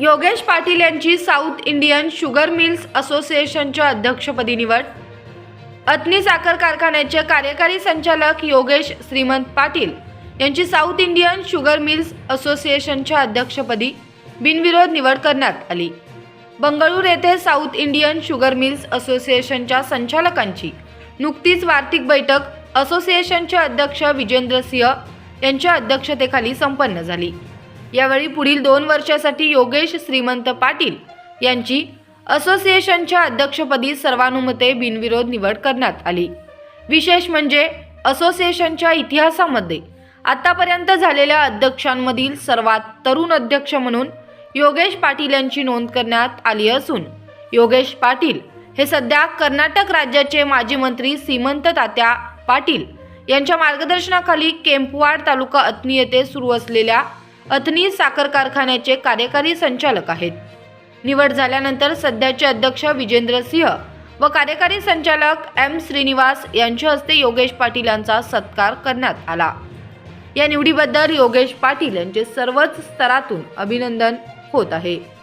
योगेश पाटील यांची south Indian sugar mills असोसिएशनच्या अध्यक्षपदी निवड. अत्नी साखर कारखान्याचे कार्यकारी संचालक योगेश श्रीमंत पाटील यांची साऊथ इंडियन शुगर मिल्स असोसिएशनच्या अध्यक्षपदी बिनविरोध निवड करण्यात आली. बंगळूर येथे साऊथ इंडियन शुगर मिल्स असोसिएशनच्या संचालकांची नुकतीच वार्षिक बैठक असोसिएशनचे अध्यक्ष विजेंद्र सिंह यांच्या अध्यक्षतेखाली संपन्न झाली. यावेळी पुढील दोन वर्षासाठी योगेश श्रीमंत पाटील यांची असोसिएशनच्या अध्यक्षपदी सर्वानुमते बिनविरोध निवड करण्यात आली. विशेष म्हणजे असोसिएशनच्या इतिहासामध्ये आतापर्यंत झालेल्या अध्यक्षांमधील सर्वात तरुण अध्यक्ष म्हणून योगेश पाटील यांची नोंद करण्यात आली असून योगेश पाटील हे सध्या कर्नाटक राज्याचे माजी मंत्री सीमंत तात्या पाटील यांच्या मार्गदर्शनाखाली केम्पवाड तालुका अथनी येथे सुरू असलेल्या अथनी साखर कारखान्याचे कार्यकारी संचालक आहेत. निवड झाल्यानंतर सध्याचे अध्यक्ष विजेंद्र सिंह व कार्यकारी संचालक एम श्रीनिवास यांच्या हस्ते योगेश पाटील यांचा सत्कार करण्यात आला. या निवडीबद्दल योगेश पाटील यांचे सर्वच स्तरातून अभिनंदन होत आहे.